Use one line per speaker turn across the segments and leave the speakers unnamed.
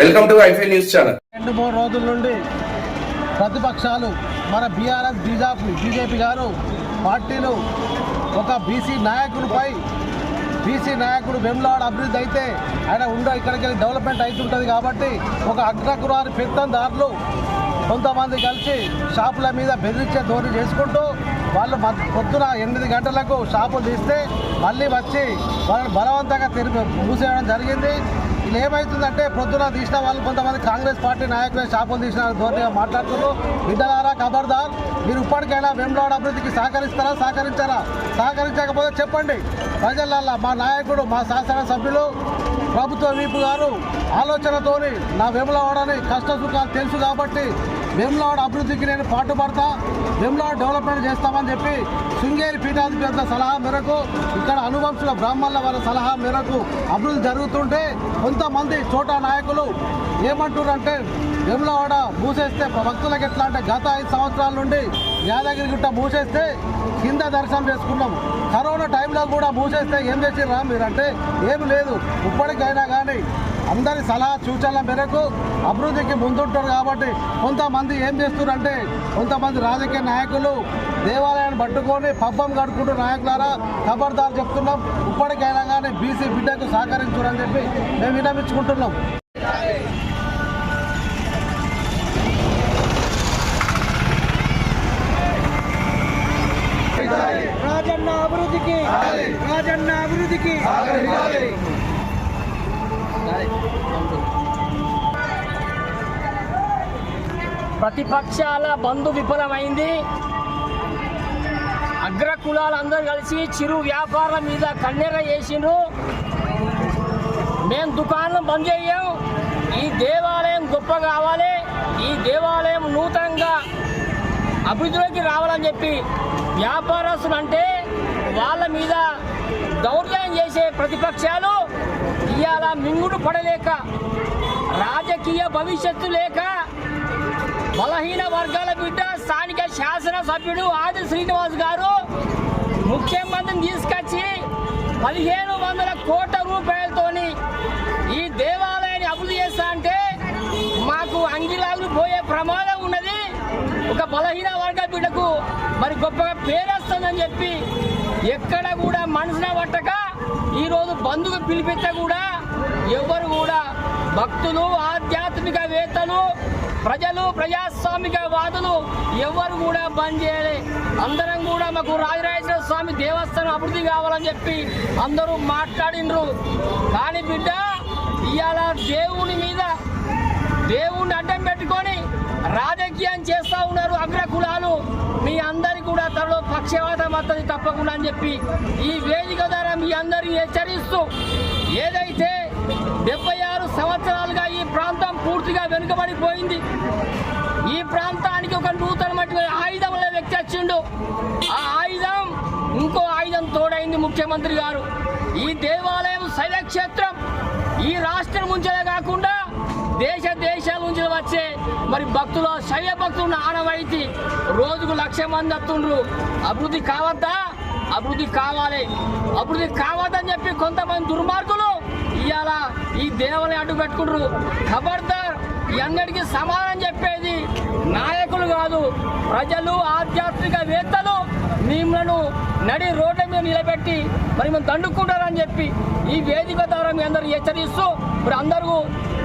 Welcome to ఐఫై news channel
రెండు మూడు రోజుల నుండి ప్రతిపక్షాలు మన బీఆర్ఎస్ బీజేపీ బీజేపీ గారు పార్టీలు ఒక బీసీ నాయకుడిపై బీసీ నాయకుడు వెమ్లాడ్ అభివృద్ధి అయితే ఆయన ఉండో ఇక్కడికి వెళ్ళి డెవలప్మెంట్ అవుతుంటుంది కాబట్టి ఒక అగ్రకురాని పెత్తందారులు కొంతమంది కలిసి షాపుల మీద బెదిరించే ధోరణి చేసుకుంటూ వాళ్ళు పొద్దున ఎనిమిది గంటలకు షాపులు తీస్తే మళ్ళీ వచ్చి వాళ్ళని బలవంతంగా తిరిగి మూసేయడం జరిగింది. ఇలా ఏమవుతుందంటే పొద్దున తీసిన వాళ్ళు కొంతమంది కాంగ్రెస్ పార్టీ నాయకులే షాపులు తీసిన ధోరణిగా మాట్లాడుతున్నారు. బిడ్డలారా ఖబర్దార్ మీరు ఇప్పటికైనా వెంబడాడ అభివృద్ధికి సహకరిస్తారా సహకరించారా? సహకరించకపోతే చెప్పండి. ప్రజలల్లా మా నాయకుడు మా శాసనసభ్యులు ప్రభుత్వ వీపు గారు ఆలోచనతోని నా వెములవాడని కష్ట సుఖాలు తెలుసు కాబట్టి వెములవాడ అభివృద్ధికి నేను పాటుపడతా వెములవాడ డెవలప్మెంట్ చేస్తామని చెప్పి శృంగేరి పీఠాధిపతి సలహా మేరకు ఇక్కడ అనువంశుల బ్రాహ్మణుల వాళ్ళ సలహా మేరకు అభివృద్ధి జరుగుతుంటే కొంతమంది చోటా నాయకులు ఏమంటున్నారంటే వెములవాడ మూసేస్తే భక్తులకు ఎట్లా అంటే గత ఐదు సంవత్సరాల నుండి యాదగిరి గుట్ట మూసేస్తే కింద దర్శనం చేసుకున్నాం కరోనా టైంలో కూడా మూసేస్తే ఏం చేసిర్రా మీరంటే ఏమి లేదు ఇప్పటికైనా కానీ అందరి సలహా సూచనల మేరకు అభివృద్ధికి ముందుంటారు కాబట్టి కొంతమంది ఏం చేస్తున్నారంటే కొంతమంది రాజకీయ నాయకులు దేవాలయాన్ని పట్టుకొని పబ్బం కడుకుంటూ నాయకులారా ఖబర్దారు చెప్తున్నాం. ఇప్పటికైనా కానీ బీసీ బిడ్డకు సహకరించురని చెప్పి మేము వినమించుకుంటున్నాం
రాజన్న అభివృద్ధికి రాజన్న అభివృద్ధికి. ప్రతిపక్షాల బంధు విఫలమైంది. అగ్ర కులాలందరూ కలిసి చిరు వ్యాపారం మీద కన్నెర చేసిండ్రు మేము దుకాణం బంద్ చేయం. ఈ దేవాలయం గొప్ప కావాలి. ఈ దేవాలయం అభివృద్ధిలోకి రావాలని చెప్పి వ్యాపారస్తులు అంటే వాళ్ళ మీద దౌర్జన్యం చేసే ప్రతిపక్షాలు ఇవాళ మింగుడు పడలేక రాజకీయ భవిష్యత్తు లేక బలహీన వర్గాల బిడ్డ స్థానిక శాసనసభ్యుడు ఆది శ్రీనివాస్ గారు ముఖ్యమంత్రిని తీసుకొచ్చి పదిహేను వందల కోట్ల రూపాయలతోని ఈ దేవాలయాన్ని అభివృద్ధి చేస్తా అంటే మాకు అంగిలాలు పోయే ప్రమాదం ఉన్నది. ఒక బలహీన మరి గొప్పగా పేరేస్తుందని చెప్పి ఎక్కడ కూడా మనసున పట్టక ఈరోజు బంధుకు పిలిపిస్తే కూడా ఎవరు కూడా భక్తులు ఆధ్యాత్మికవేత్తలు ప్రజలు ప్రజాస్వామిక వాదులు ఎవరు కూడా బంద్ చేయాలి. అందరం కూడా మాకు రాజరాజేశ్వర స్వామి దేవస్థానం అభివృద్ధి కావాలని చెప్పి అందరూ మాట్లాడిండ్రు కానీ బిడ్డ ఇవాళ దేవుని మీద దేవుణ్ణి అడ్డం పెట్టుకొని రాజకీయం చేస్తూ ఉన్నారు అగ్రకులాలు. మీ అందరి కూడా త్వరలో పక్షవాతం వస్తుంది తప్పకుండా అని చెప్పి ఈ వేదిక ద్వారా మీ అందరిని హెచ్చరిస్తూ ఏదైతే డెబ్బై ఆరు సంవత్సరాలుగా ఈ ప్రాంతం పూర్తిగా వెనుకబడిపోయింది ఈ ప్రాంతానికి ఒక నూతనమైన ఆయుధం అనే వ్యక్తి వచ్చిండు. ఆ ఆయుధం ఇంకో ఆయుధం తోడైంది ముఖ్యమంత్రి గారు. ఈ దేవాలయం శైలక్షేత్రం ఈ రాష్ట్రం నుంచే కాకుండా దేశ దేశాల నుంచి వచ్చే మరి భక్తుల శైవ భక్తులు ఆనవాయితీ. రోజుకు లక్ష మంది వస్తుండ్రు. అభివృద్ధి కావద్దా? అభివృద్ధి కావాలి. అభివృద్ధి కావద్దని చెప్పి కొంతమంది దుర్మార్గులు ఇవాళ ఈ దేవుని అడ్డు పెట్టుకుంటారు ఖబర్దార్ ఎన్నటికీ సమానం చెప్పేది నాయకులు కాదు. ప్రజలు ఆధ్యాత్మికవేత్తలు మిమ్మల్ని నడి రోడ్ల మీద నిలబెట్టి మరి మేము దండుకుంటారని చెప్పి ఈ వేదిక ద్వారా మీ అందరూ హెచ్చరిస్తూ మరి అందరూ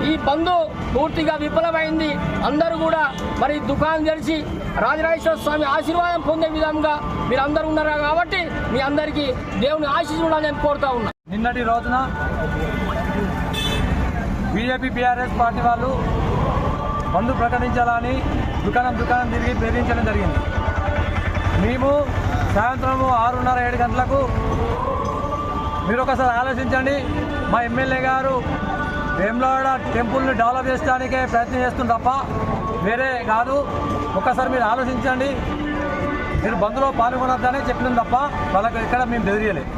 ఈ బంధు పూర్తిగా విఫలమైంది. అందరూ కూడా మరి దుకాణం తెరిచి రాజరాజేశ్వర స్వామి ఆశీర్వాదం పొందే విధంగా మీరు అందరూ ఉన్నారు కాబట్టి మీ అందరికీ దేవుని ఆశీర్వాదాలు నేను కోరుతా ఉన్నా.
నిన్నటి రోజున బీజేపీ బీఆర్ఎస్ పార్టీ వాళ్ళు బంధు ప్రకటించాలని దుకాణం దుకాణం తిరిగి ప్రేరించడం జరిగింది. మేము సాయంత్రము ఆరున్నర ఏడు గంటలకు మీరు ఒకసారి ఆలోచించండి. మా ఎమ్మెల్యే గారు వేములవాడ టెంపుల్ని డెవలప్ చేయడానికే ప్రయత్నం చేస్తుంది తప్ప వేరే కాదు. ఒకసారి మీరు ఆలోచించండి. మీరు బంద్లో పాల్గొనొద్దని చెప్పినాం తప్ప వాళ్ళకి ఇక్కడ మేము బెదిరియలేదు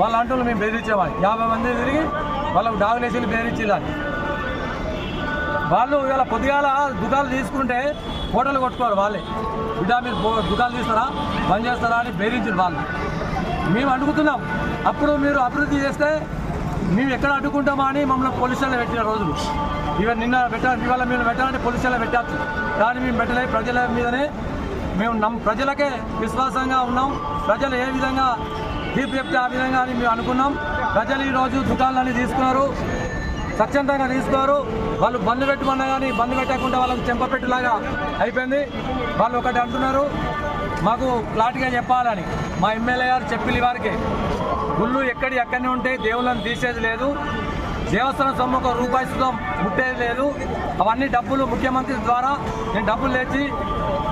వాళ్ళ అంటులు మేము బెదిరించేవాళ్ళం. యాభై మంది తిరిగి వాళ్ళకు డాగులేసి బెదిరించేదాన్ని వాళ్ళు ఇవాళ పొద్దుగాల దుకాణాలు తీసుకుంటే హోటల్ కొట్టుకోరు వాళ్ళే. బిడ్డ మీరు దుకాణాలు తీస్తారా? బంద్ చేస్తారా అని బెదిరించారు వాళ్ళు. మేము అడుగుతున్నాం అప్పుడు మీరు అభివృద్ధి చేస్తే మేము ఎక్కడ అడ్డుకుంటామా అని మమ్మల్ని పోలీసులు పెట్టిన రోజులు. ఇవన్నీ నిన్న పెట్టాలి ఇవాళ మేము పెట్టాలని పోలీసులు పెట్టచ్చు. కానీ మేము పెట్టలేదు. ప్రజల మీదనే మేము నమ్ ప్రజలకే విశ్వాసంగా ఉన్నాం. ప్రజలు ఏ విధంగా తీర్పు చెప్తే ఆ విధంగా అని మేము అనుకున్నాం. ప్రజలు ఈరోజు దుకాణాలన్నీ తీసుకున్నారు. స్వచ్ఛందంగా తీసుకోరు వాళ్ళు బంద్ పెట్టమన్నా కానీ బంద్ పెట్టకుండా వాళ్ళకి చెంపపెట్టులాగా అయిపోయింది. వాళ్ళు ఒకటి అంటున్నారు మాకు ఫ్లాట్గా చెప్పాలని. మా ఎమ్మెల్యే గారు చెప్పిన వారికి గుళ్ళు ఎక్కడి ఎక్కడనే ఉంటే దేవుళ్ళని తీసేది లేదు. దేవస్థానం సొమ్ము ఒక రూపాయి సుతం ముట్టేది లేదు. అవన్నీ డబ్బులు ముఖ్యమంత్రి ద్వారా నేను డబ్బులు లేచి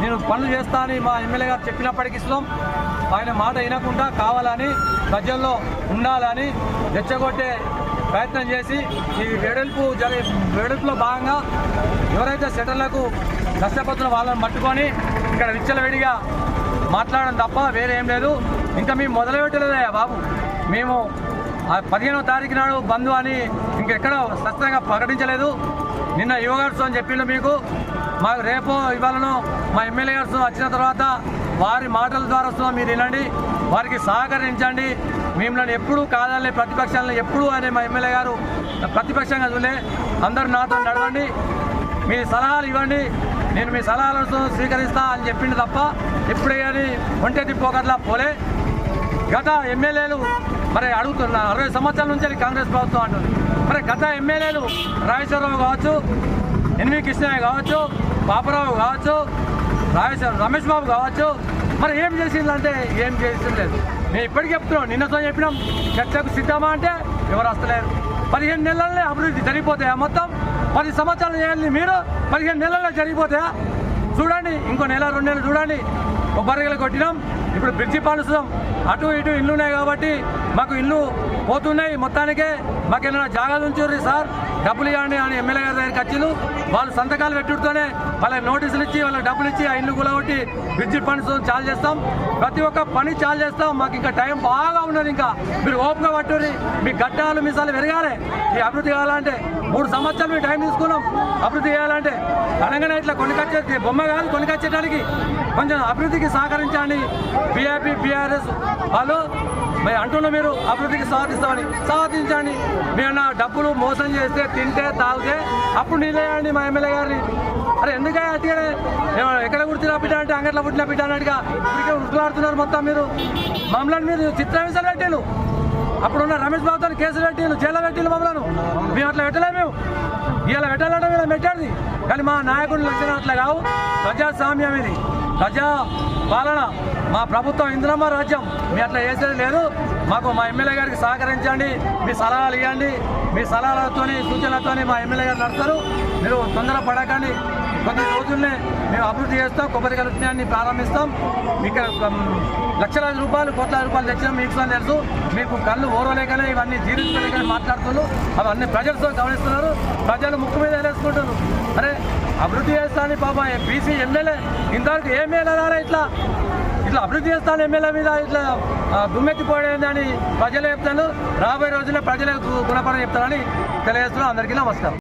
నేను పనులు చేస్తా అని మా ఎమ్మెల్యే గారు చెప్పినప్పటికీ ఇస్తాం ఆయన మాట వినకుండా కావాలని ప్రజల్లో ఉండాలని రెచ్చగొట్టే ప్రయత్నం చేసి ఈ వెడల్పు జరి వెడల్పులో భాగంగా ఎవరైతే సెటర్లకు కష్టపడుతున్న వాళ్ళని పట్టుకొని ఇక్కడ విచ్చలవిడిగా మాట్లాడడం తప్ప వేరే ఏం లేదు. ఇంకా మేము మొదలుపెట్టలేదయ్యా బాబు. మేము ఆ పదిహేనో తారీఖు నాడు బంధు అని ఇంకెక్కడ స్పష్టంగా ప్రకటించలేదు. నిన్న యువగార్స్ అని చెప్పిండు మీకు. మాకు రేపు ఇవాళను మా ఎమ్మెల్యే గారు వచ్చిన తర్వాత వారి మాటల ద్వారా మీరు వినండి. వారికి సహకరించండి. మిమ్మల్ని ఎప్పుడూ కాదాలే ప్రతిపక్షాలను ఎప్పుడూ అనే మా ఎమ్మెల్యే గారు ప్రతిపక్షంగా చూలే అందరు నాతో నడవండి మీ సలహాలు ఇవ్వండి నేను మీ సలహాలను స్వీకరిస్తా అని చెప్పిండు తప్ప ఎప్పుడే కానీ ఒంటే తిప్పోకట్లా పోలే. గత ఎమ్మెల్యేలు మరి అడుగుతున్నారు అరవై సంవత్సరాల నుంచి కాంగ్రెస్ ప్రభుత్వం అంటుంది. మరి గత ఎమ్మెల్యేలు రాజేశ్వరరావు కావచ్చు ఎన్వి కృష్ణయ్య కావచ్చు పాపరావు కావచ్చు రాజేశ్వర రమేష్ బాబు కావచ్చు మరి ఏం చేసిందంటే ఏం చేసింది నేను ఇప్పటికి చెప్తున్నాం నిన్నతో చెప్పినాం చర్చకు సిద్ధమా అంటే ఎవరు వస్తలేరు. పదిహేను నెలలనే అభివృద్ధి జరిగిపోతాయా మొత్తం? పది సంవత్సరాలు చేయాలి మీరు పదిహేను నెలల్లో జరిగిపోతాయా? చూడండి ఇంకో నెల రెండు నెలలు చూడండి. కొబ్బరిగలు కొట్టినాం ఇప్పుడు బ్రిడ్జి పాలుస్తాం అటు ఇటు ఇల్లు ఉన్నాయి కాబట్టి మాకు ఇల్లు పోతున్నాయి మొత్తానికే. మాకు ఏమైనా జాగాలు ఉంచుర్రి సార్. డబ్బులు ఇవ్వండి అని ఎమ్మెల్యే గారి దగ్గరికి వచ్చిండు వాళ్ళు సంతకాలు పెట్టుడుతోనే వాళ్ళకి నోటీసులు ఇచ్చి వాళ్ళకి డబ్బులు ఇచ్చి ఆ ఇల్లు కూలగొట్టి విద్యుత్ పని చాలు చేస్తాం. ప్రతి ఒక్క పని చాలు చేస్తాం. మాకు ఇంకా టైం బాగా ఉన్నది ఇంకా. మీరు ఓపెన్గా పట్టుర్రి. మీ గడ్డాలు మీసాలు పెరగాలి. ఈ అభివృద్ధి కావాలంటే మూడు సంవత్సరాలు మీరు టైం తీసుకున్నాం. అభివృద్ధి చేయాలంటే తెలంగాణ ఇట్లా కొనుకొచ్చే బొమ్మ కాదు కొనుకొచ్చేటానికి కొంచెం అభివృద్ధికి సహకరించండి. బీఆర్పీ బీఆర్ఎస్ వాళ్ళు మరి అంటున్న మీరు అభివృద్ధికి సాధిస్తామని. సాధించండి. మేము డబ్బులు మోసం చేస్తే తింటే తాగితే అప్పుడు నిలయండి మా ఎమ్మెల్యే గారిని. అరే ఎందుకంటే అట్టిగానే? ఎక్కడ పుట్టిన బిడ్డ అంటే అంగట్లో పుట్టిన బిడ్డ అన్నట్టుగా ఇప్పటికే ఉరుకులాడుతున్నారు మొత్తం మీరు. మమ్మల్ని మీరు చిత్రహింసలు పెట్టాను అప్పుడున్న రమేష్ బాబుతో కేసులు పెట్టిండు జైల్లో పెట్టిండు మమ్మల్ని. మేము అట్లా పెట్టలేము మేము. ఇలా పెట్టాలంటే మేము పెట్టాడు కానీ మా నాయకుడు లక్షణం అట్లా కావు. ప్రజాస్వామ్యం ఇది ప్రజా పాలన. మా ప్రభుత్వం ఇంద్రమ్మ రాజ్యం. మీ అట్లా చేసేది లేదు. మాకు మా ఎమ్మెల్యే గారికి సహకరించండి. మీ సలహాలు ఇవ్వండి. మీ సలహాలతోని సూచనలతో మా ఎమ్మెల్యే గారు నడుస్తారు. మీరు తొందర పడకండి. కొన్ని రోజుల్నే మేము అభివృద్ధి చేస్తాం. కొబ్బరి కలుపుతాన్ని ప్రారంభిస్తాం. ఇక్కడ లక్షలాది రూపాయలు కోట్లాది రూపాయలు తెచ్చినాం మీకు తెలుసు మీకు కళ్ళు ఓరలేకనే ఇవన్నీ జీర్ణించుకోలేకనే మాట్లాడుతున్నారు. అవన్నీ ప్రజలతో గమనిస్తున్నారు. ప్రజలు ముక్కు మీద వేసుకుంటున్నారు అరే అభివృద్ధి చేస్తాను పాప బీసీ ఎమ్మెల్యే ఇంతవరకు ఏ ఎమ్మెల్యే ఇట్లా? ఇట్లా అభివృద్ధి చేస్తాను ఎమ్మెల్యే మీద ఇట్లా దుమ్మెత్తిపోయిందని ప్రజలే ప్రజలు చెప్తాను రాబోయే రోజుల్లో ప్రజలకు గుణపడని చెప్తానని తెలియజేస్తున్నాను అందరికీ నమస్కారం.